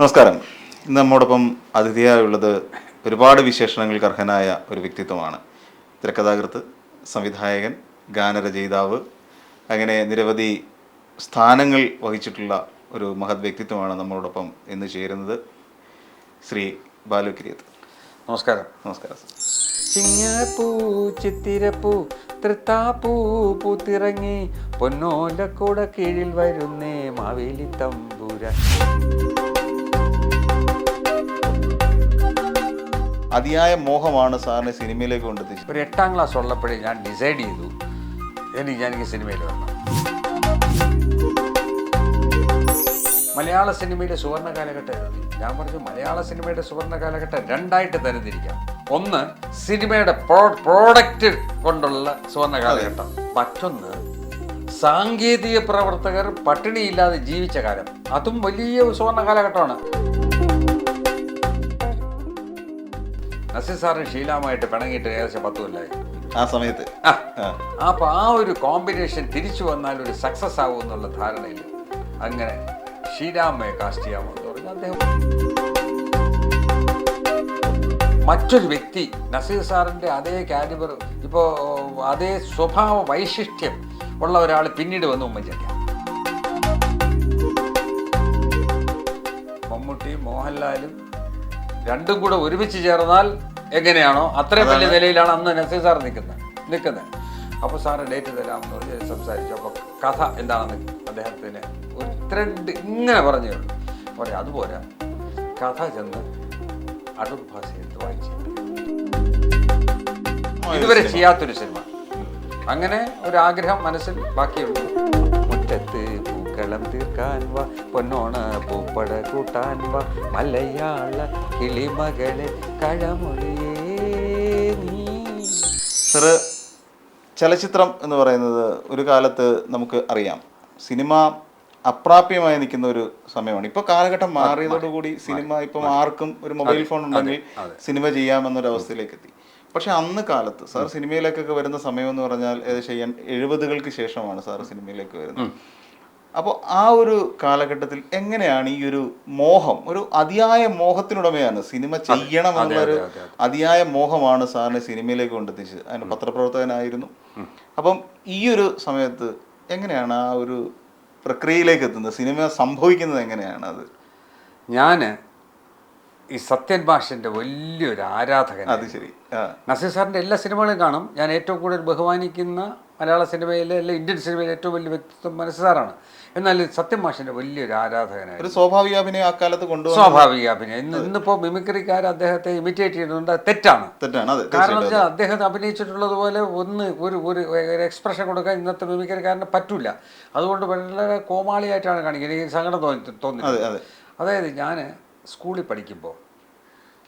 നമസ്കാരം. ഇന്ന് നമ്മോടൊപ്പം അതിഥിയായുള്ളത് ഒരുപാട് വിശേഷണങ്ങൾക്ക് അർഹനായ ഒരു വ്യക്തിത്വമാണ്. തിരക്കഥാകൃത്ത് സംവിധായകൻ ഗാനരചയിതാവ് അങ്ങനെ നിരവധി സ്ഥാനങ്ങൾ വഹിച്ചിട്ടുള്ള ഒരു മഹത് വ്യക്തിത്വമാണ് നമ്മളോടൊപ്പം ഇന്ന് ചേരുന്നത് ശ്രീ ബാലു കിരിയത്ത്. നമസ്കാരം. നമസ്കാരം ചിങ്ങപ്പൂ ചിത്തിരപ്പൂ തൃത്താപ്പൂ പൂത്തിറങ്ങി പൊന്നോലക്കൂട കീഴിൽ വരുന്നേ മാവേലി തമ്പുര അതിയായ മോഹമാണ് സാറിനെ സിനിമയിലേക്ക് കൊണ്ടെത്തിച്ചത്. ഒരു എട്ടാം ക്ലാസ് ഉള്ളപ്പോഴേ ഞാൻ ഡിസൈഡ് ചെയ്തു എനിക്ക് എനിക്ക് സിനിമയിൽ വരണം. മലയാള സിനിമയിലെ സുവർണ കാലഘട്ടം? ഞാൻ പറഞ്ഞു മലയാള സിനിമയുടെ സുവർണ കാലഘട്ടം രണ്ടായിട്ട് തരംതിരിക്കാം. ഒന്ന് സിനിമയുടെ പ്രോഡക്റ്റ് കൊണ്ടുള്ള സുവർണ കാലഘട്ടം. മറ്റൊന്ന് സാങ്കേതിക പ്രവർത്തകർ പട്ടിണിയില്ലാതെ ജീവിച്ച കാലം. അതും വലിയ സുവർണ കാലഘട്ടമാണ്. നസീർ സാറിന് ഷീലാമായിട്ട് പിണങ്ങിയിട്ട് ഏകദേശം പത്ത് കൊല്ലായി. ആ സമയത്ത്. അപ്പൊ ആ ഒരു കോമ്പിനേഷൻ തിരിച്ചു വന്നാൽ ഒരു സക്സസ് ആവും എന്നുള്ള ധാരണയിൽ അങ്ങനെ ശ്രീരാമയെ കാസ്റ്റ് ചെയ്യാമെന്ന് പറഞ്ഞു അദ്ദേഹം. മറ്റൊരു വ്യക്തി നസീർ സാറിന്റെ അതേ കാലിബർ ഇപ്പോൾ അതേ സ്വഭാവ വൈശിഷ്ട്യം ഉള്ള ഒരാൾ പിന്നീട് വന്നു ഉമ്മൻചാണ്ടി മമ്മൂട്ടി മോഹൻലാലും രണ്ടും കൂടെ ഒരുമിച്ച് ചേർന്നാൽ എങ്ങനെയാണോ? അത്രയും വലിയ നിലയിലാണ് അന്ന് നസീർ സാർ നിൽക്കുന്നത്. നിൽക്കുന്നത്. അപ്പോൾ സാറ് ഡേറ്റ് തരാമെന്ന് പറഞ്ഞ് സംസാരിച്ചു. അപ്പോൾ കഥ എന്താണെന്ന് അദ്ദേഹത്തിന് ഒരു ത്രെഡ് ഇങ്ങനെ പറഞ്ഞു പറയാം അതുപോലെ കഥ ചെന്ന് അടുത്ത ഭാഷയെടുത്ത് വായിച്ചു. ഇതുവരെ ചെയ്യാത്തൊരു സിനിമ. അങ്ങനെ ഒരു ആഗ്രഹം മനസ്സിൽ ബാക്കിയുണ്ട്. പൂക്കളം തീർക്കാൻ വാ പൊന്നോണ പൂപ്പട കൂട്ടാൻ വാ. മലയാള കിളിമകളെ കഴമൊഴിയേ നീ. സാറ് ചലച്ചിത്രം എന്ന് പറയുന്നത് ഒരു കാലത്ത് നമുക്ക് അറിയാം. സിനിമ അപ്രാപ്യമായി നിൽക്കുന്ന ഒരു സമയമാണ്. ഇപ്പൊ കാലഘട്ടം മാറിയതോടുകൂടി സിനിമ ഇപ്പം ആർക്കും ഒരു മൊബൈൽ ഫോൺ ഉണ്ടെങ്കിൽ സിനിമ ചെയ്യാമെന്നൊരു അവസ്ഥയിലേക്ക് എത്തി പക്ഷെ അന്ന് കാലത്ത് സാർ സിനിമയിലേക്കൊക്കെ വരുന്ന സമയം എന്ന് പറഞ്ഞാൽ ഏകദേശം എഴുപതുകൾക്ക് ശേഷമാണ് സാർ സിനിമയിലേക്ക് വരുന്നത്. അപ്പോൾ ആ ഒരു കാലഘട്ടത്തിൽ എങ്ങനെയാണ് ഈ ഒരു മോഹം ഒരു അതിയായ മോഹത്തിനുടമയാണ്? സിനിമ ചെയ്യണം എന്നുള്ളൊരു അതെ, അതിയായ മോഹമാണ് സാറിനെ സിനിമയിലേക്ക് കൊണ്ടെത്തിച്ചത് അതിന് പത്രപ്രവർത്തകനായിരുന്നു. അപ്പം ഈ ഒരു സമയത്ത് എങ്ങനെയാണ് ആ ഒരു പ്രക്രിയയിലേക്ക് എത്തുന്നത്? സിനിമ സംഭവിക്കുന്നത് എങ്ങനെയാണ് അത്? ഞാൻ ഈ സത്യൻ ഭാഷന്റെ വലിയൊരു ആരാധകൻ അത് ശരി. നസീർ സാറിന്റെ എല്ലാ സിനിമകളും കാണും. ഞാൻ ഏറ്റവും കൂടുതൽ ബഹുമാനിക്കുന്ന മലയാള സിനിമയിലെ അല്ലെ ഇന്ത്യൻ സിനിമയിലെ ഏറ്റവും വലിയ വ്യക്തിത്വം നസീർ എന്നാൽ സത്യം മാഷിന്റെ വലിയൊരു ആരാധകനായിരുന്നു. ഒരു സ്വാഭാവിക അഭിനയം ആ കാലത്ത് കൊണ്ടുവന്ന സ്വാഭാവിക അഭിനയം. ഇന്ന് ഇന്നിപ്പോൾ മിമിക്രിക്കാർ അദ്ദേഹത്തെ ഇമിറ്റേറ്റ് ചെയ്യുന്നുണ്ട് തെറ്റാണ്. തെറ്റാണ്. കാരണം വെച്ചാൽ അദ്ദേഹം അഭിനയിച്ചിട്ടുള്ളത് പോലെ ഒന്ന് ഒരു ഒരു എക്സ്പ്രഷൻ കൊടുക്കാൻ ഇന്നത്തെ മിമിക്രിക്കാരന് പറ്റില്ല അതുകൊണ്ട് വളരെ കോമാളിയായിട്ടാണ് കാണിക്കുന്നത്. എനിക്ക് സങ്കടം തോന്നി തോന്നി അതെ അതെ. അതായത് ഞാൻ സ്കൂളിൽ പഠിക്കുമ്പോൾ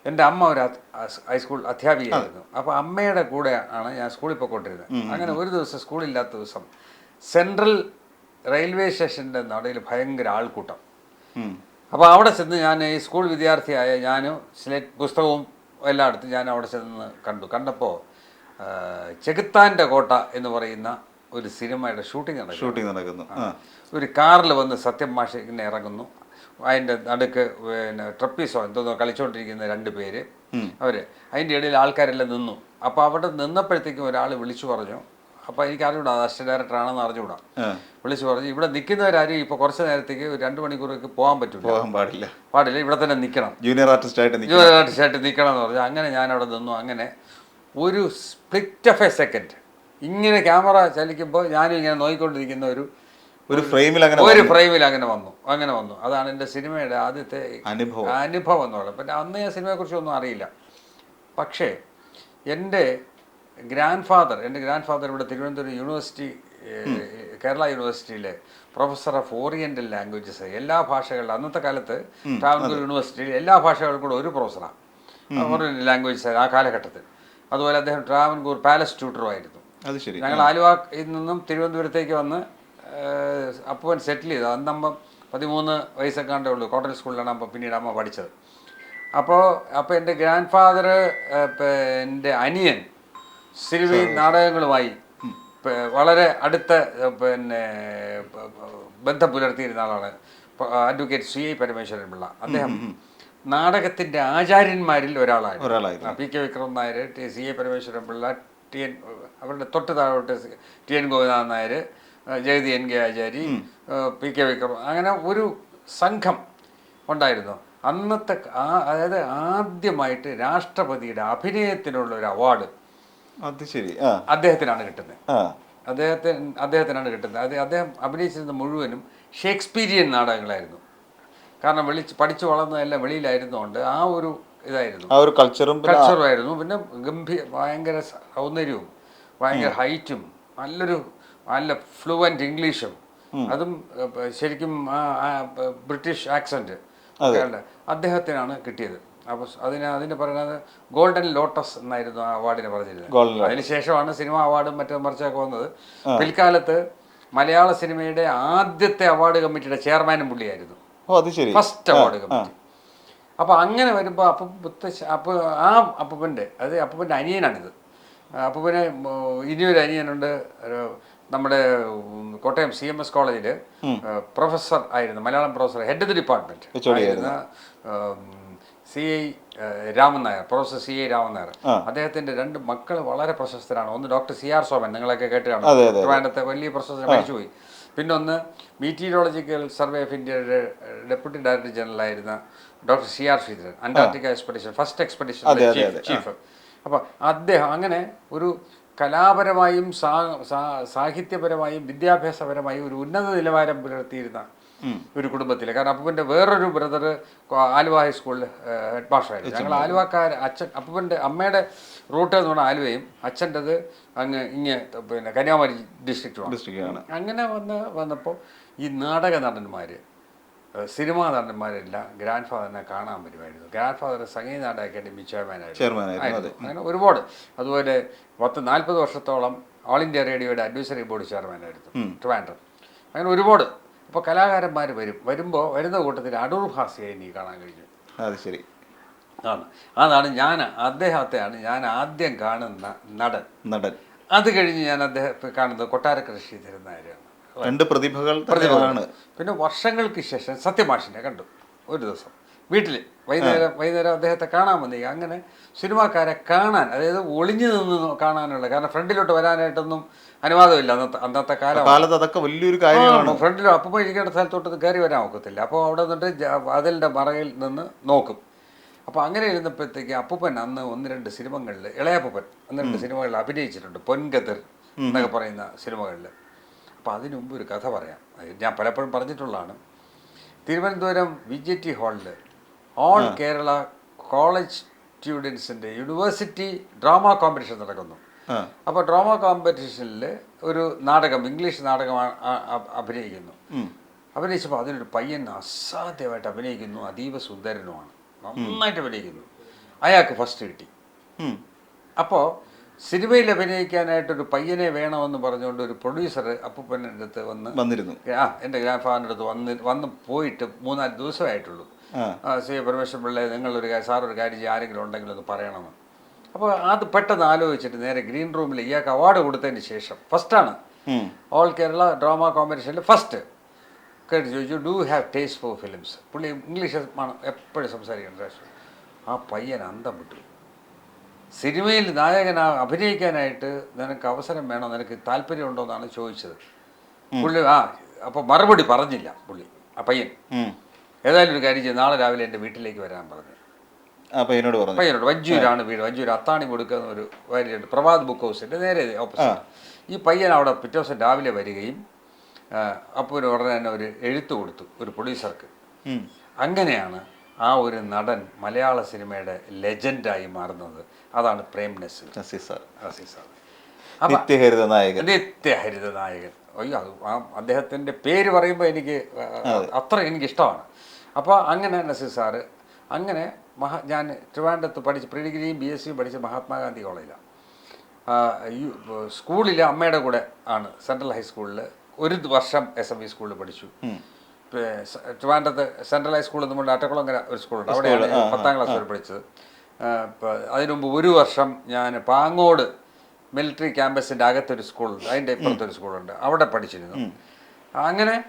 എന്റെ അമ്മ ഒരു ഹൈസ്കൂൾ അധ്യാപികയായിരുന്നു. അപ്പോൾ അമ്മയുടെ കൂടെ ആണ് ഞാൻ സ്കൂളിൽ പോയിക്കൊണ്ടിരുന്നത് അങ്ങനെ ഒരു ദിവസം സ്കൂളില്ലാത്ത ദിവസം സെൻട്രൽ റെയിൽവേ സ്റ്റേഷന്റെ നടയിൽ ഭയങ്കര ആൾക്കൂട്ടം. അപ്പോൾ അവിടെ ചെന്ന് ഞാൻ ഈ സ്കൂൾ വിദ്യാർത്ഥിയായ ഞാനും സ്ലേറ്റ് പുസ്തകവും എല്ലാം എടുത്ത് ഞാൻ അവിടെ ചെന്ന് കണ്ടു. കണ്ടപ്പോൾ ചെകുത്താന്റെ കോട്ട എന്ന് പറയുന്ന ഒരു സിനിമയുടെ ഷൂട്ടിംഗ് നടക്കുന്നു. ഷൂട്ടിംഗ് നടക്കുന്നു. ഒരു കാറിൽ വന്ന് സത്യം മാഷ് ഇങ്ങനെ ഇറങ്ങുന്നു. അതിന്റെ നടുക്ക് പിന്നെ ട്രപ്പീസോ എന്തോ കളിച്ചുകൊണ്ടിരിക്കുന്ന രണ്ട് പേര്. അവർ. അതിന്റെ ഇടയിൽ ആൾക്കാരെല്ലാം നിന്നു. അപ്പോൾ അവിടെ നിന്നപ്പോഴത്തേക്കും ഒരാൾ വിളിച്ചു പറഞ്ഞു. അപ്പോൾ എനിക്ക് അറിഞ്ഞൂടാ അത് അസിസ്റ്റന്റ് ഡയറക്ടറാണെന്ന് അറിഞ്ഞുകൂടാ വിളിച്ചു പറഞ്ഞു ഇവിടെ നിൽക്കുന്നവരാരും ഇപ്പോൾ കുറച്ച് നേരത്തേക്ക് ഒരു രണ്ട് മണിക്കൂറൊക്കെ പോകാൻ പറ്റില്ല. പോകാൻ പാടില്ല. പാടില്ല ഇവിടെ തന്നെ നിൽക്കണം. ജൂനിയർ ആർട്ടിസ്റ്റ് ആയിട്ട് ജൂനിയർ ആർട്ടിസ്റ്റ് ആയിട്ട് നിൽക്കണം എന്ന് പറഞ്ഞു. അങ്ങനെ ഞാൻ അവിടെ നിന്നു. അങ്ങനെ ഒരു സ്പ്ലിറ്റ് ഓഫ് എ സെക്കൻഡ് ഇങ്ങനെ ക്യാമറ ചലിക്കുമ്പോൾ ഞാനും ഇങ്ങനെ നോക്കിക്കൊണ്ടിരിക്കുന്ന ഒരു ഒരു ഫ്രെയിമിൽ അങ്ങനെ ഒരു ഫ്രെയിമിൽ അങ്ങനെ വന്നു. അങ്ങനെ വന്നു. അതാണ് എന്റെ സിനിമയുടെ ആദ്യത്തെ അനുഭവം. അനുഭവം എന്ന് പറയുന്നത്. പിന്നെ അന്ന് ഞാൻ സിനിമയെക്കുറിച്ച് ഒന്നും അറിയില്ല. പക്ഷേ എന്റെ ഗ്രാൻഡ് ഫാദർ എന്റെ ഗ്രാൻഡ് ഫാദർ ഇവിടെ തിരുവനന്തപുരം യൂണിവേഴ്സിറ്റി കേരള യൂണിവേഴ്സിറ്റിയിലെ പ്രൊഫസർ ഓഫ് ഓറിയന്റൽ ലാംഗ്വേജസ് എല്ലാ ഭാഷകളിലും അന്നത്തെ കാലത്ത് ട്രാവൻകൂർ യൂണിവേഴ്സിറ്റിയിൽ എല്ലാ ഭാഷകൾക്കും കൂടെ ഒരു പ്രൊഫസറാണ് ഓറിയന്റൽ ലാംഗ്വേജസ് ആ കാലഘട്ടത്തിൽ. അതുപോലെ അദ്ദേഹം ട്രാവൻകൂർ പാലസ് ട്യൂട്ടറുമായിരുന്നു ഞങ്ങൾ ആലുവയിൽ നിന്നും തിരുവനന്തപുരത്തേക്ക് വന്ന് അപ്പൂവൻ സെറ്റിൽ ചെയ്തു. അന്നമ്മ പതിമൂന്ന് വയസ്സൊക്കെ ഉള്ളൂ. കോട്ടൺ സ്കൂളിലാണ് അപ്പം പിന്നീട് അമ്മ പഠിച്ചത്. അപ്പോൾ അപ്പോൾ എന്റെ ഗ്രാൻഡ് ഫാദർ എന്റെ അനിയൻ സിനിമ നാടകങ്ങളുമായി വളരെ അടുത്ത പിന്നെ ബന്ധം പുലർത്തിയിരുന്ന ആളാണ്. Advocate C I Parameswaran Pillai. അദ്ദേഹം നാടകത്തിന്റെ ആചാര്യന്മാരിൽ ഒരാളായിരുന്നു. ഒരാളായിരുന്നു. P K Vikram Nair T C A Parameswaran Pillai T N അവരുടെ തൊട്ട് താഴോട്ട് T N Gopinathan Nair Jagathy N K Achari P K Vikram അങ്ങനെ ഒരു സംഘം ഉണ്ടായിരുന്നു. അന്നത്തെ ആ അതായത് ആദ്യമായിട്ട് രാഷ്ട്രപതിയുടെ അഭിനയത്തിനുള്ള ഒരു അവാർഡ് അത് ശരി അദ്ദേഹത്തിനാണ് കിട്ടുന്നത്. അദ്ദേഹത്തിന് അദ്ദേഹത്തിനാണ് കിട്ടുന്നത്. അത് അദ്ദേഹം അഭിനയിച്ചിരുന്ന മുഴുവനും ഷേക്സ്പീരിയൻ നാടകങ്ങളായിരുന്നു. കാരണം വെളി പഠിച്ചു വളർന്നതെല്ലാം വെളിയിലായിരുന്നുകൊണ്ട് ആ ഒരു ഇതായിരുന്നു. ആ ഒരു കൾച്ചറും കൾച്ചറും ആയിരുന്നു. പിന്നെ ഗംഭീര ഭയങ്കര സൗന്ദര്യവും ഭയങ്കര ഹൈറ്റും നല്ലൊരു നല്ല ഫ്ലുവന്റ് ഇംഗ്ലീഷും അതും ശരിക്കും ബ്രിട്ടീഷ് ആക്സെന്റ് അദ്ദേഹത്തിനാണ് കിട്ടിയത്. അപ്പോൾ അതിന് അതിന് പറയുന്നത് ഗോൾഡൻ ലോട്ടസ് എന്നായിരുന്നു ആ അവാർഡിന് പറഞ്ഞിരുന്നത്. അതിനുശേഷമാണ് സിനിമ അവാർഡും മറ്റും മറിച്ചൊക്കെ വന്നത്. പിൽക്കാലത്ത് മലയാള സിനിമയുടെ ആദ്യത്തെ അവാർഡ് കമ്മിറ്റിയുടെ ചെയർമാനും പുള്ളിയായിരുന്നു. ഫസ്റ്റ് അവാർഡ് കമ്മിറ്റി അപ്പോൾ അങ്ങനെ വരുമ്പോൾ അപ്പം മുത്തശ്ശ അപ്പോൾ ആ അപ്പൂപ്പന്റെ അത് അപ്പൂപ്പന്റെ അനിയനാണിത്. അപ്പൂപ്പന് ഇനിയൊരു അനിയനുണ്ട്. ഒരു നമ്മുടെ കോട്ടയം സി എം എസ് കോളേജിൽ പ്രൊഫസർ ആയിരുന്നു Malayalam professor head of the department ആയിരുന്ന. C I Raman Nair professor C I Raman Nair. അദ്ദേഹത്തിന്റെ രണ്ട് മക്കൾ വളരെ പ്രശസ്തരാണ്. ഒന്ന് ഡോക്ടർ സി ആർ സോമൻ നിങ്ങളൊക്കെ കേട്ടിട്ടാണ്. ട്രിവാൻഡത്തെ വലിയ പ്രശസ്തർ മരിച്ചുപോയി. പിന്നെ ഒന്ന് മീറ്റീരിയോളജിക്കൽ സർവേ ഓഫ് ഇന്ത്യയുടെ ഡെപ്യൂട്ടി ഡയറക്ടർ ജനറൽ ആയിരുന്ന doctor C R Sreedharan Antarctica expedition first expedition. Chief അപ്പോൾ അദ്ദേഹം അങ്ങനെ ഒരു കലാപരമായും സാഹിത്യപരമായും വിദ്യാഭ്യാസപരമായും ഒരു ഉന്നത നിലവാരം പുലർത്തിയിരുന്ന ഒരു കുടുംബത്തിൽ കാരണം അപ്പൂപ്പന്റെ വേറൊരു ബ്രദർ ആലുവ ഹൈസ്കൂളിൽ ഹെഡ് മാസ്റ്ററായിരുന്നു. ഞങ്ങൾ ആലുവക്കാർ അച്ഛൻ അപ്പൂപ്പന്റെ അമ്മയുടെ റൂട്ട് എന്ന് പറഞ്ഞാൽ ആലുവയും അച്ഛന്റെത് അങ്ങ് ഇങ്ങ് പിന്നെ കന്യാകുമാരി ഡിസ്ട്രിക്റ്റുമാണ് ഡിസ്ട്രിക്റ്റ് അങ്ങനെ വന്ന് വന്നപ്പോൾ ഈ നാടക നടന്മാർ സിനിമാ നടന്മാരെല്ലാം ഗ്രാൻഡ് ഫാദറിനെ കാണാൻ വരുമായിരുന്നു. Grand father Sangeetha Nataka academy ചെയർമാനായിരുന്നു. അങ്ങനെ ഒരുപാട്. അതുപോലെ പത്ത് നാൽപ്പത് വർഷത്തോളം ഓൾ ഇന്ത്യ റേഡിയോയുടെ അഡ്വൈസറി ബോർഡ് ചെയർമാനായിരുന്നു ട്രിവാൻഡ്രം. അങ്ങനെ ഒരുപാട്. അപ്പോൾ കലാകാരന്മാർ വരും. വരുമ്പോൾ വരുന്ന കൂട്ടത്തിൽ അടൂർ ഭാസിയെ നീ കാണാൻ കഴിഞ്ഞു. അത് ശരി. ആണ്. അതാണ് ഞാൻ അദ്ദേഹത്തെയാണ് ഞാൻ ആദ്യം കാണുന്ന നടൻ. നടൻ. അത് കഴിഞ്ഞ് ഞാൻ അദ്ദേഹത്തെ കാണുന്നത് കൊട്ടാര കൃഷി തരുന്ന നായരാണ് രണ്ട് പ്രതിഭകൾ പ്രതിഭകളാണ് പിന്നെ വർഷങ്ങൾക്ക് ശേഷം സത്യമാഷിനെ കണ്ടു ഒരു ദിവസം. വീട്ടിൽ വൈകുന്നേരം വൈകുന്നേരം അദ്ദേഹത്തെ കാണാൻ വന്നി അങ്ങനെ സിനിമാക്കാരെ കാണാൻ അതായത് ഒളിഞ്ഞു നിന്ന് കാണാനുള്ള കാരണം ഫ്രണ്ടിലോട്ട് വരാനായിട്ടൊന്നും അനുവാദമില്ല അന്നത്തെ അന്നത്തെ കാലം. കാലത്ത് അതൊക്കെ വലിയൊരു കാര്യമാണ് ഫ്രണ്ടിലോ അപ്പം ഇരിക്കേണ്ട സ്ഥലത്തോട്ട് കയറി വരാൻ ഒക്കത്തില്ല. അപ്പോൾ അവിടെ നിന്നിട്ട് അതിലിന്റെ മറയിൽ നിന്ന് നോക്കും. അപ്പോൾ അങ്ങനെ ഇരുന്നപ്പോഴത്തേക്ക് അപ്പൂപ്പൻ അന്ന് ഒന്ന് രണ്ട് സിനിമകളിൽ ഇളയപ്പൂപ്പൻ ഒന്ന് രണ്ട് സിനിമകളിൽ അഭിനയിച്ചിട്ടുണ്ട്. പൊൻകതിർ എന്നൊക്കെ പറയുന്ന സിനിമകളിൽ അപ്പോൾ അതിനു മുമ്പ് ഒരു കഥ പറയാം. ഞാൻ പലപ്പോഴും പറഞ്ഞിട്ടുള്ളതാണ്. തിരുവനന്തപുരം വി ജെ ടി ഹാളിൽ ഓൾ കേരള കോളേജ് സ്റ്റുഡൻസിന്റെ യൂണിവേഴ്സിറ്റി ഡ്രാമ കോമ്പറ്റീഷൻ നടക്കുന്നു. അപ്പോൾ ഡ്രാമ കോമ്പറ്റീഷനിൽ ഒരു നാടകം ഇംഗ്ലീഷ് നാടകം അഭിനയിക്കുന്നു. അഭിനയിച്ചപ്പോൾ അതിനൊരു പയ്യൻ അസാധ്യമായിട്ട് അഭിനയിക്കുന്നു. അതീവ സുന്ദരനുമാണ്. നന്നായിട്ട് അഭിനയിക്കുന്നു. അയാൾക്ക് ഫസ്റ്റ് കിട്ടി. അപ്പോൾ സിനിമയിൽ അഭിനയിക്കാനായിട്ടൊരു പയ്യനെ വേണമെന്ന് പറഞ്ഞുകൊണ്ട് ഒരു പ്രൊഡ്യൂസർ അപ്പൂപ്പന്റെ അടുത്ത് വന്ന് വന്നിരുന്നു. ആ എന്റെ ഗ്രാൻഡ് ഫാദറിന്റെ അടുത്ത് വന്ന് വന്ന് പോയിട്ട് മൂന്നാൽ ദിവസമായിട്ടുള്ളൂ. സി പരമേശ്വരൻ പിള്ളേ നിങ്ങളൊരു സാർ ഒരു കാര്യം ചെയ്യും ആരെങ്കിലും ഉണ്ടെങ്കിലും ഒന്ന് പറയണമെന്ന്. അപ്പോൾ അത് പെട്ടെന്ന് ആലോചിച്ചിട്ട് നേരെ ഗ്രീൻ റൂമിൽ ഇയാൾക്ക് അവാർഡ് കൊടുത്തതിന് ശേഷം ഫസ്റ്റാണ്. ഓൾ കേരള ഡ്രാമ കോമ്പറ്റീഷനിൽ ഫസ്റ്റ് കേട്ട് ചോദിച്ചു do have taste for films പുള്ളി ഇംഗ്ലീഷ് ആണ് എപ്പോഴും സംസാരിക്കുന്നത്. ആ പയ്യൻ അന്തം വിട്ടു. സിനിമയിൽ നായകനാ അഭിനയിക്കാനായിട്ട് നിനക്ക് അവസരം വേണോ? നിനക്ക് താല്പര്യമുണ്ടോ എന്നാണ് ചോദിച്ചത്. പുള്ളി ആ അപ്പോൾ മറുപടി പറഞ്ഞില്ല പുള്ളി ആ പയ്യൻ. ഏതായാലും ഒരു കാര്യം ചെയ്യും നാളെ രാവിലെ എന്റെ വീട്ടിലേക്ക് വരാൻ പറഞ്ഞു. പയ്യനോട് പറഞ്ഞു. പയ്യനോട് വഞ്ചൂരാണ് വീട് വഞ്ചൂർ അത്താണി കൊടുക്കുന്ന ഒരു വരിയുണ്ട് പ്രഭാത് ബുക്ക് ഹൗസിന്റെ നേരെ ഓപ്പോസിറ്റ് ഈ പയ്യൻ അവിടെ പിറ്റേ ദിവസം രാവിലെ വരികയും അപ്പോൾ ഉടനെ തന്നെ ഒരു എഴുത്ത് കൊടുത്തു ഒരു പ്രൊഡ്യൂസർക്ക് അങ്ങനെയാണ് ആ ഒരു നടൻ മലയാള സിനിമയുടെ ലെജൻഡായി മാറുന്നത്. അതാണ് പ്രേം നസീർ. നസീർ നിത്യഹരിത നായകൻ നിത്യഹരിത നായകൻ അയ്യോ അത് ആ അദ്ദേഹത്തിന്റെ പേര് പറയുമ്പോൾ എനിക്ക് അത്ര എനിക്ക് ഇഷ്ടമാണ് അപ്പോൾ അങ്ങനെ നസീർ സാറ് അങ്ങനെ മഹാ ഞാൻ ട്രിവാൻഡത്ത് പഠിച്ച് പ്രീ ഡിഗ്രിയും ബി എസ് സിയും പഠിച്ച മഹാത്മാഗാന്ധി കോളേജിലാണ് സ്കൂളിൽ അമ്മയുടെ കൂടെ ആണ് സെൻട്രൽ ഹൈസ്കൂളിൽ ഒരു വർഷം എസ് എം ഇ സ്കൂളിൽ പഠിച്ചു. ട്രിവാൻഡ്രത്ത് സെൻട്രൽ ഹൈസ്കൂളിൽ നമ്മൾ അട്ടക്കുളങ്കര ഒരു സ്കൂളുണ്ട്. അവിടെയാണ് പത്താം ക്ലാസ് വരെ പഠിച്ചത്. അതിനുമുമ്പ് ഒരു വർഷം ഞാൻ പാങ്ങോട് മിലിറ്ററി ക്യാമ്പസിന്റെ അകത്തൊരു സ്കൂളുണ്ട്. അതിന്റെ ഇപ്പുറത്തൊരു സ്കൂളുണ്ട്. അവിടെ പഠിച്ചിരുന്നു. അങ്ങനെ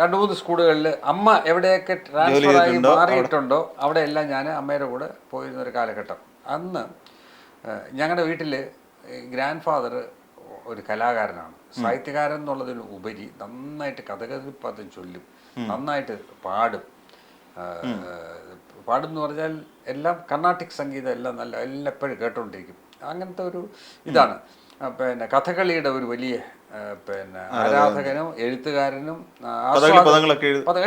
രണ്ട് മൂന്ന് സ്കൂളുകളിൽ അമ്മ എവിടെയൊക്കെ ട്രാൻസ്ഫർ ആയി മാറിയിട്ടുണ്ടോ അവിടെയെല്ലാം ഞാൻ അമ്മയുടെ കൂടെ പോയിരുന്ന ഒരു കാലഘട്ടം. അന്ന് ഞങ്ങളുടെ വീട്ടിൽ ഗ്രാൻഡ് ഫാദർ ഒരു കലാകാരനാണ്. സാഹിത്യകാരൻ എന്നുള്ളതിൽ ഉപരി നന്നായിട്ട് കഥകളിപ്പദം ചൊല്ലും. നന്നായിട്ട് പാടും. പാടും എന്ന് പറഞ്ഞാൽ എല്ലാം കർണാട്ടിക് സംഗീതം എല്ലാം നല്ല എല്ലാപ്പോഴും കേട്ടുകൊണ്ടിരിക്കും അങ്ങനത്തെ ഒരു ഇതാണ്. പിന്നെ കഥകളിയുടെ ഒരു വലിയ പിന്നെ ആരാധകനും എഴുത്തുകാരനും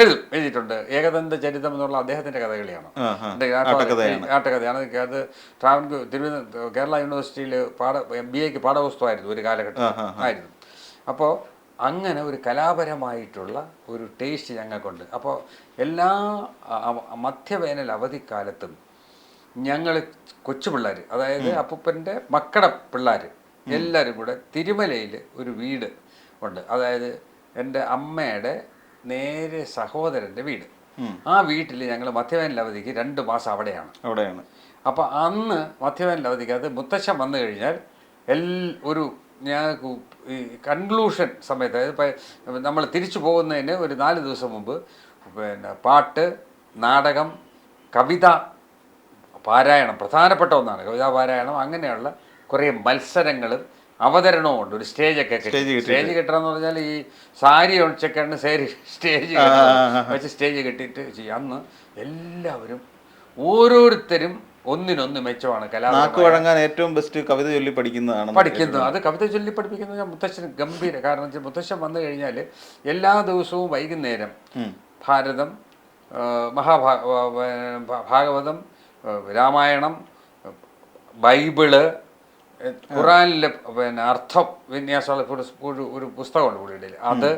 എഴുതി എഴുതിയിട്ടുണ്ട്. ഏകദന്ത ചരിതം എന്നുള്ള അദ്ദേഹത്തിന്റെ കഥകളിയാണ്. ആട്ടകഥയാണ് അത് ട്രാവൻകൂർ തിരുവനന്തപുരം കേരള യൂണിവേഴ്സിറ്റിയിൽ പാഠ എം ബി എക്ക് പാഠപുസ്തകമായിരുന്നു ഒരു കാലഘട്ടം ആയിരുന്നു. അപ്പോൾ അങ്ങനെ ഒരു കലാപരമായിട്ടുള്ള ഒരു ടേസ്റ്റ് ഞങ്ങൾക്കുണ്ട്. അപ്പോൾ എല്ലാ മധ്യവേനൽ അവധിക്കാലത്തും ഞങ്ങൾ കൊച്ചു പിള്ളേർ അതായത് അപ്പൂപ്പന്റെ മക്കളുടെ പിള്ളേർ എല്ലാവരും കൂടെ തിരുമലയിൽ ഒരു വീട് ഉണ്ട്. അതായത് എന്റെ അമ്മയുടെ നേരെ സഹോദരന്റെ വീട്. ആ വീട്ടിൽ ഞങ്ങൾ മധ്യവേനൽ അവധിക്ക് രണ്ട് മാസം അവിടെയാണ്. അവിടെയാണ്. അപ്പോൾ അന്ന് മധ്യവേനൽ അവധിക്ക് അത് മുത്തശ്ശൻ വന്നു കഴിഞ്ഞാൽ എൽ ഒരു ഈ കൺക്ലൂഷൻ സമയത്ത് അതായത് നമ്മൾ തിരിച്ചു പോകുന്നതിന് ഒരു നാല് ദിവസം മുമ്പ് പിന്നെ പാട്ട് നാടകം കവിത പാരായണം പ്രധാനപ്പെട്ട ഒന്നാണ്. കവിതാ പാരായണം അങ്ങനെയുള്ള കുറേ മത്സരങ്ങളും അവതരണവും ഉണ്ട്. ഒരു സ്റ്റേജൊക്കെ സ്റ്റേജ് കെട്ടണം സ്റ്റേജ് കെട്ടണമെന്ന് പറഞ്ഞാൽ ഈ സാരി ഒഴിച്ചൊക്കെയാണ് സേരി സ്റ്റേജ് വെച്ച് സ്റ്റേജ് കെട്ടിയിട്ട് ചെയ്യും. അന്ന് എല്ലാവരും ഓരോരുത്തരും ഒന്നിനൊന്ന് മെച്ചമാണ് നാക്ക് വഴങ്ങാൻ ഏറ്റവും ബെസ്റ്റ് കവിത ചൊല്ലി പഠിക്കുന്നതാണ് പഠിക്കുന്നത്. അത് കവിത ചൊല്ലി പഠിപ്പിക്കുന്നത് മുത്തശ്ശൻ ഗംഭീര. കാരണം വെച്ചാൽ മുത്തശ്ശൻ വന്നു കഴിഞ്ഞാൽ എല്ലാ ദിവസവും വൈകുന്നേരം ഭാരതം മഹാഭാ ഭാഗവതം രാമായണം ബൈബിൾ ഖുറാനിലെ പിന്നെ അർത്ഥ വിന്യാസമുള്ള ഒരു ഒരു ഒരു പുസ്തകമുണ്ട് പുള്ളിയുടെ അത്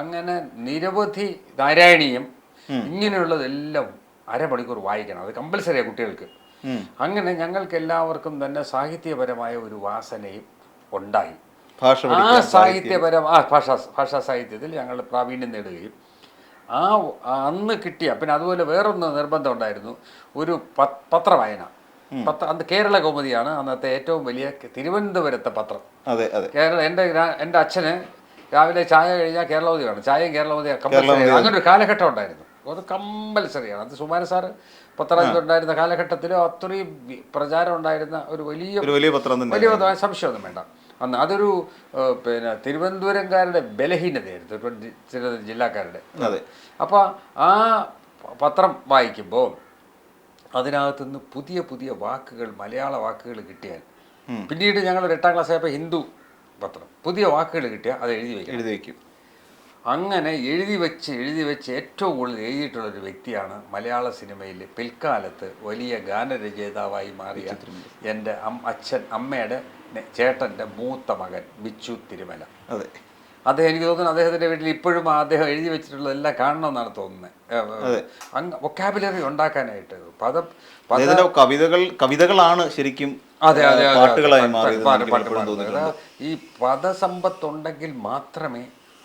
അങ്ങനെ നിരവധി നാരായണീയം ഇങ്ങനെയുള്ളതെല്ലാം അരമണിക്കൂർ വായിക്കണം. അത് കമ്പൽസറിയാണ് കുട്ടികൾക്ക്. അങ്ങനെ ഞങ്ങൾക്ക് എല്ലാവർക്കും തന്നെ സാഹിത്യപരമായ ഒരു വാസനയും ഉണ്ടായി. ഭാഷ ആ സാഹിത്യപരം ആ ഭാഷാ ഭാഷാ സാഹിത്യത്തിൽ ഞങ്ങൾ പ്രാവീണ്യം നേടുകയും ആ അന്ന് കിട്ടിയ പിന്നെ അതുപോലെ വേറൊന്ന് നിർബന്ധം ഉണ്ടായിരുന്നു ഒരു പത്ര പത്രവായന. പത്ര അന്ന് കേരള കൗമുദിയാണ് അന്നത്തെ ഏറ്റവും വലിയ തിരുവനന്തപുരത്തെ പത്രം. അതെ അതെ. കേരള എന്റെ എന്റെ അച്ഛന് രാവിലെ ചായ കഴിഞ്ഞാൽ കേരളവതി വേണം ചായയും കേരളവതി കമ്പൽസറി. അങ്ങനെ ഒരു കാലഘട്ടം ഉണ്ടായിരുന്നു. അത് കമ്പൽസറിയാണ്. അത് സുമാന സാറ് പത്രത്തിൽ ഉണ്ടായിരുന്ന കാലഘട്ടത്തിൽ അത്രയും പ്രചാരം ഉണ്ടായിരുന്ന ഒരു വലിയ വലിയ പത്രം വലിയ സംശയമൊന്നും വേണ്ട. അന്ന് അതൊരു പിന്നെ തിരുവനന്തപുരംകാരുടെ ബലഹീനതയായിരുന്നു തിരുവനന്തപുരം ജില്ലക്കാരുടെ. അതെ. അപ്പോൾ ആ പത്രം വായിക്കുമ്പോൾ അതിനകത്തുനിന്ന് പുതിയ പുതിയ വാക്കുകൾ മലയാള വാക്കുകൾ കിട്ടിയാൽ പിന്നീട് ഞങ്ങൾ എട്ടാം ക്ലാസ് ആയപ്പോൾ ഹിന്ദു പത്രം പുതിയ വാക്കുകൾ കിട്ടിയാൽ അത് എഴുതി വയ്ക്കും എഴുതി വെക്കും അങ്ങനെ എഴുതി വെച്ച് എഴുതി വെച്ച് ഏറ്റവും കൂടുതൽ എഴുതിയിട്ടുള്ള ഒരു വ്യക്തിയാണ് മലയാള സിനിമയിൽ പിൽക്കാലത്ത് വലിയ ഗാനരചയിതാവായി മാറിയ എന്റെ അച്ഛൻ അമ്മയുടെ ചേട്ടന്റെ മൂത്ത മകൻ ബിച്ചു തിരുമല. അതെ. അദ്ദേഹം എനിക്ക് തോന്നുന്നു അദ്ദേഹത്തിന്റെ വീട്ടിൽ ഇപ്പോഴും അദ്ദേഹം എഴുതി വെച്ചിട്ടുള്ളതെല്ലാം കാണണമെന്നാണ് തോന്നുന്നത് അങ്ങ് വൊക്കാബുലറി ഉണ്ടാക്കാനായിട്ട് പദം കവിതകൾ കവിതകളാണ് ശരിക്കും അതെ അതെ പാട്ടുകളായി ഈ പദസമ്പത്തുണ്ടെങ്കിൽ മാത്രമേ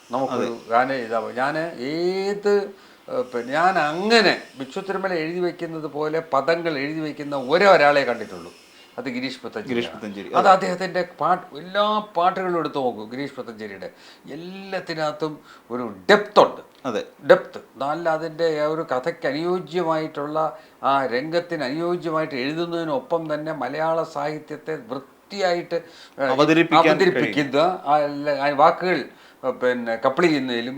നമുക്കൊരു ഗാനം എഴുതാവൂ ഞാൻ ഏത് ഞാൻ അങ്ങനെ ഭിക്ഷുത്തിരുമല തിരുമല എഴുതി വെക്കുന്നത് പോലെ പദങ്ങൾ എഴുതി വെക്കുന്ന ഒരേ ഒരാളെ കണ്ടിട്ടുള്ളൂ. അത് ഗിരീഷ് പത്തഞ്ചേരി ഗിരീഷ് പത്തഞ്ചേരി അത്. അദ്ദേഹത്തിന്റെ പാട്ട് എല്ലാ പാട്ടുകളും എടുത്തു നോക്കും ഗിരീഷ് പത്തഞ്ചേരിയുടെ എല്ലാത്തിനകത്തും ഒരു ഡെപ്ത് ഉണ്ട്. അതെ. ഡെപ്ത് നല്ല അതിന്റെ ഒരു കഥയ്ക്ക് അനുയോജ്യമായിട്ടുള്ള ആ രംഗത്തിന് അനുയോജ്യമായിട്ട് എഴുതുന്നതിനൊപ്പം തന്നെ മലയാള സാഹിത്യത്തെ വൃത്തിയായിട്ട് അവതരിപ്പിക്കുന്ന വാക്കുകൾ പിന്നെ കപ്പിൾ ചെയ്യുന്നതിലും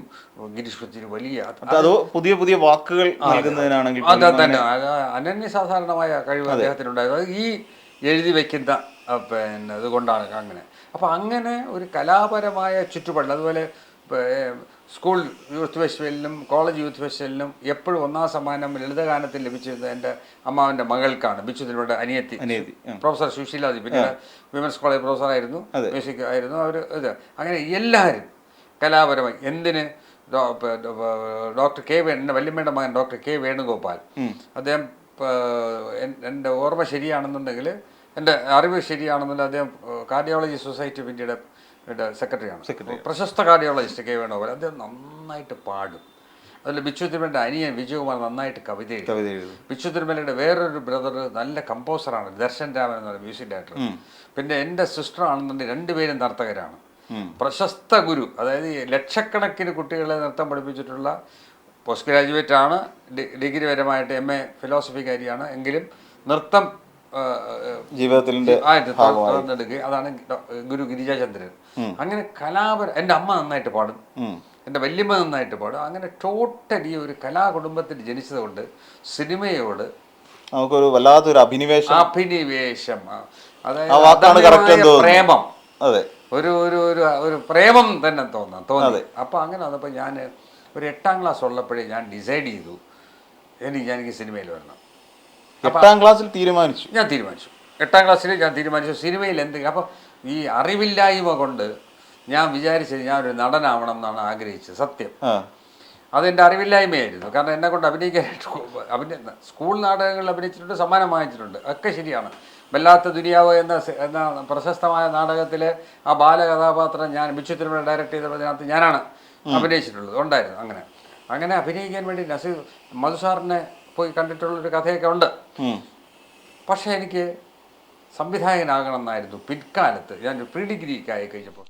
ഗിരീഷ് പുത്തരി വലിയ അത് പുതിയ പുതിയ വാക്കുകൾ നൽകുന്നതിനാണെങ്കിൽ അത് തന്നെ. അനന്യസാധാരണമായ കഴിവ് അദ്ദേഹത്തിനുണ്ടായത് അത് ഈ എഴുതി വെക്കുന്ന പിന്നെ അതുകൊണ്ടാണ് അങ്ങനെ. അപ്പോൾ അങ്ങനെ ഒരു കലാപരമായ ചുറ്റുപാടിൽ അതുപോലെ സ്കൂൾ യൂത്ത് ഫെസ്റ്റിവലിനും കോളേജ് യൂത്ത് ഫെസ്റ്റിവലിനും എപ്പോഴും ഒന്നാം സമ്മാനം ലളിതഗാനത്തിൽ ലഭിച്ചിരുന്നത് എന്റെ അമ്മാവന്റെ മകൾക്കാണ് ബിച്ചുദിനോട് അനിയത്തി. അനിയത്തി പ്രൊഫസർ സുശീലാദി പിന്നെ വിമൻസ് കോളേജ് പ്രൊഫസറായിരുന്നു മ്യൂസിക് ആയിരുന്നു അവർ ഇത്. അങ്ങനെ എല്ലാവരും കലാപരമായി. എന്തിന് ഡോക്ടർ കെ വേ എന്റെ വല്യമ്മയുടെ മകൻ ഡോക്ടർ കെ വേണുഗോപാൽ. അദ്ദേഹം എന്റെ ഓർമ്മ ശരിയാണെന്നുണ്ടെങ്കിൽ എന്റെ അറിവ് ശരിയാണെന്നുണ്ടെങ്കിൽ അദ്ദേഹം കാർഡിയോളജി സൊസൈറ്റി ഓഫ് ഇന്ത്യയുടെ സെക്രട്ടറിയാണ് പ്രശസ്ത കാർഡിയോളജിസ്റ്റ് കെ വേണുഗോപാൽ. അദ്ദേഹം നന്നായിട്ട് പാടും. അതിൽ ബിച്ചു തിരുമലയുടെ അനിയൻ വിജയകുമാർ നന്നായിട്ട് കവിത എഴുതി. കവിത എഴുതും. ബിച്ചു തിരുമലയുടെ വേറൊരു ബ്രദർ നല്ല കമ്പോസറാണ് ദർശൻ രാമൻ എന്ന് പറയുന്ന മ്യൂസിക് ഡയറക്ടർ പിന്നെ എന്റെ സിസ്റ്റർ ആണെന്നുണ്ടെങ്കിൽ രണ്ടുപേരും നർത്തകരാണ്. പ്രശസ്ത ഗുരു അതായത് ലക്ഷക്കണക്കിന് കുട്ടികളെ നൃത്തം പഠിപ്പിച്ചിട്ടുള്ള പോസ്റ്റ് ഗ്രാജുവേറ്റ് ആണ് ഡിഗ്രി പരമായിട്ട് എം എ ഫിലോസഫി ഫിലോസഫിക്കാരിയാണ്. എങ്കിലും നൃത്തം ജീവിതത്തിന്റെ ജീവിതത്തിന്റെ തുറന്നെടുക്കുക അതാണ് ഗുരു ഗിരിജാചന്ദ്രൻ. അങ്ങനെ കലാപര എന്റെ അമ്മ നന്നായിട്ട് പാടും. എന്റെ വല്യമ്മ നന്നായിട്ട് പാടും. അങ്ങനെ ടോട്ടലി ഒരു കലാകുടുംബത്തിൽ ജനിച്ചതുകൊണ്ട് സിനിമയോട് നമുക്കൊരു വല്ലാത്തൊരു അഭിനിവേശം. അഭിനിവേശം. അതായത്. പ്രേമം. അതെ. ഒരു ഒരു ഒരു ഒരു പ്രേമം തന്നെ തോന്നാം തോന്നി. അപ്പോൾ അങ്ങനെ വന്നപ്പോൾ ഞാൻ ഒരു എട്ടാം ക്ലാസ് ഉള്ളപ്പോഴേ ഞാൻ ഡിസൈഡ് ചെയ്തു എനിക്ക് എനിക്ക് സിനിമയിൽ വരണം. എട്ടാം ക്ലാസ്സിൽ തീരുമാനിച്ചു. ഞാൻ തീരുമാനിച്ചു. എട്ടാം ക്ലാസ്സിൽ ഞാൻ തീരുമാനിച്ചു. സിനിമയിൽ എന്തെങ്കിലും അപ്പോൾ ഈ അറിവില്ലായ്മ കൊണ്ട് ഞാൻ വിചാരിച്ചത് ഞാൻ ഒരു നടനാവണം എന്നാണ് ആഗ്രഹിച്ചത് സത്യം. അതെന്റെ അറിവില്ലായ്മയായിരുന്നു. കാരണം എന്നെ കൊണ്ട് അഭിനയിക്കാനായിട്ട് അഭിനയ സ്കൂൾ നാടകങ്ങളിൽ അഭിനയിച്ചിട്ടുണ്ട് സമ്മാനം വാങ്ങിച്ചിട്ടുണ്ട്. ഒക്കെ ശരിയാണ്. വല്ലാത്ത ദുനിയാവ് എന്ന എന്ന പ്രശസ്തമായ നാടകത്തിലെ ആ ബാലകഥാപാത്രം ഞാൻ ബിച്ചു തിരുമല ഡയറക്റ്റ് ചെയ്തതിനകത്ത് ഞാനാണ് അഭിനയിച്ചിട്ടുള്ളത്. ഉണ്ടായിരുന്നു അങ്ങനെ. അങ്ങനെ അഭിനയിക്കാൻ വേണ്ടി നസീർ മധുസാറിനെ പോയി കണ്ടിട്ടുള്ളൊരു കഥയൊക്കെ ഉണ്ട്. പക്ഷെ പക്ഷേ എനിക്ക് സംവിധായകനാകണം എന്നായിരുന്നു പിൽക്കാലത്ത്. ഞാൻ പ്രീ ഡിഗ്രിക്കായി കഴിഞ്ഞപ്പോൾ.